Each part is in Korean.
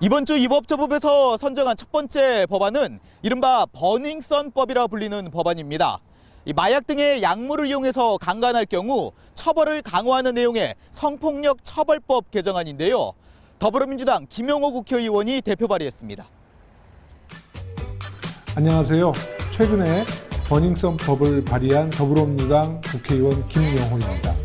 이번 주 입법조법에서 선정한 첫 번째 법안은 이른바 버닝썬법이라 불리는 법안입니다. 이 마약 등의 약물을 이용해서 강간할 경우 처벌을 강화하는 내용의 성폭력 처벌법 개정안인데요. 더불어민주당 김용호 국회의원이 대표 발의했습니다. 안녕하세요. 최근에 버닝썬 법을 발의한 더불어민주당 국회의원 김영호입니다.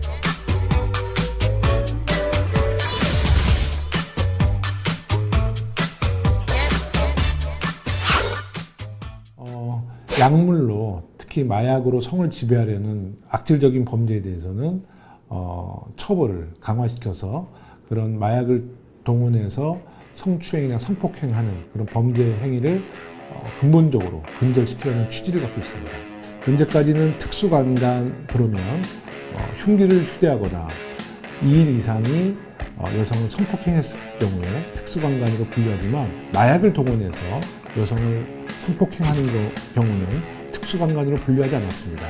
약물로 특히 마약으로 성을 지배하려는 악질적인 범죄에 대해서는 어, 처벌을 강화시켜서 그런 마약을 동원해서 성추행이나 성폭행하는 그런 범죄 행위를 어, 근본적으로 근절시키려는 취지를 갖고 있습니다. 현재까지는 특수강간 그러면 어, 흉기를 휴대하거나 2일 이상이 어, 여성을 성폭행했을 경우에 특수강간으로 분류하지만 마약을 동원해서 여성을 성폭행하는 거- 경우는 특수강간으로 분류하지 않았습니다.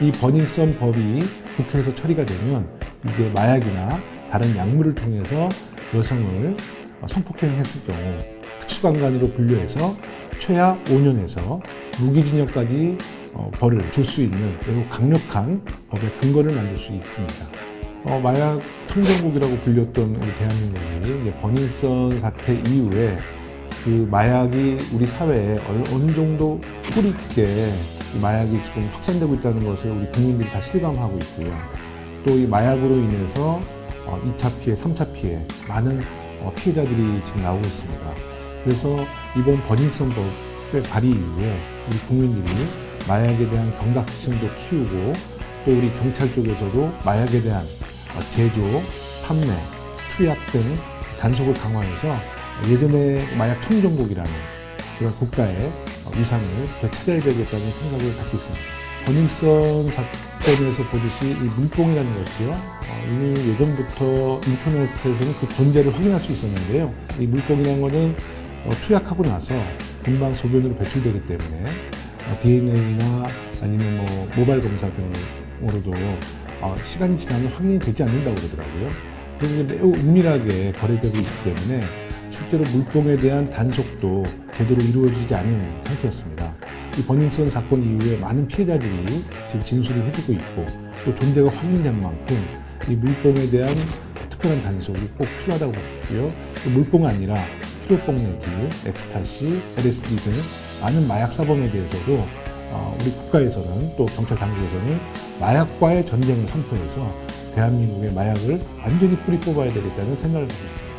이 버닝썬 법이 국회에서 처리가 되면 이제 마약이나 다른 약물을 통해서 여성을 어, 성폭행했을 경우 특수강간으로 분류해서 최하 5년에서 무기징역까지 어, 벌을 줄 수 있는 매우 강력한 법의 근거를 만들 수 있습니다. 어, 마약 청정국이라고 불렸던 우리 대한민국이 버닝썬 사태 이후에 그 마약이 우리 사회에 어느, 정도 뿌리 있게 이 마약이 지금 확산되고 있다는 것을 우리 국민들이 다 실감하고 있고요. 또 이 마약으로 인해서 어, 2차 피해, 3차 피해, 많은 어, 피해자들이 지금 나오고 있습니다. 그래서 이번 버닝썬 법의 발의 이후에 우리 국민들이 마약에 대한 경각심도 키우고 또 우리 경찰 쪽에서도 마약에 대한 어, 제조, 판매, 투약 등 단속을 강화해서 예전에 마약 청정국이라는 그런 국가의 어, 위상을 되찾아야 되겠다는 생각을 갖고 있습니다. 버닝썬 사건에서 보듯이 이 물뽕이라는 것이요. 어, 이미 예전부터 인터넷에서는 그 존재를 확인할 수 있었는데요. 이 물뽕이라는 것은 어, 투약하고 나서 금방 소변으로 배출되기 때문에 DNA나 아니면 뭐 모발 검사 등으로도 어, 시간이 지나면 확인이 되지 않는다고 그러더라고요. 그래서 매우 은밀하게 거래되고 있기 때문에 실제로 물뽕에 대한 단속도 제대로 이루어지지 않은 상태였습니다. 이 버닝썬 사건 이후에 많은 피해자들이 지금 진술을 해주고 있고 또 존재가 확인된 만큼 이 물뽕에 대한 특별한 단속이 꼭 필요하다고 보고요. 또 물뽕 아니라 피로뽕 내지 엑스타시, LSD 등 많은 마약 사범에 대해서도 어, 우리 국가에서는 또 경찰 당국에서는 마약과의 전쟁을 선포해서 대한민국의 마약을 완전히 뿌리 뽑아야 되겠다는 생각을 갖고 있습니다.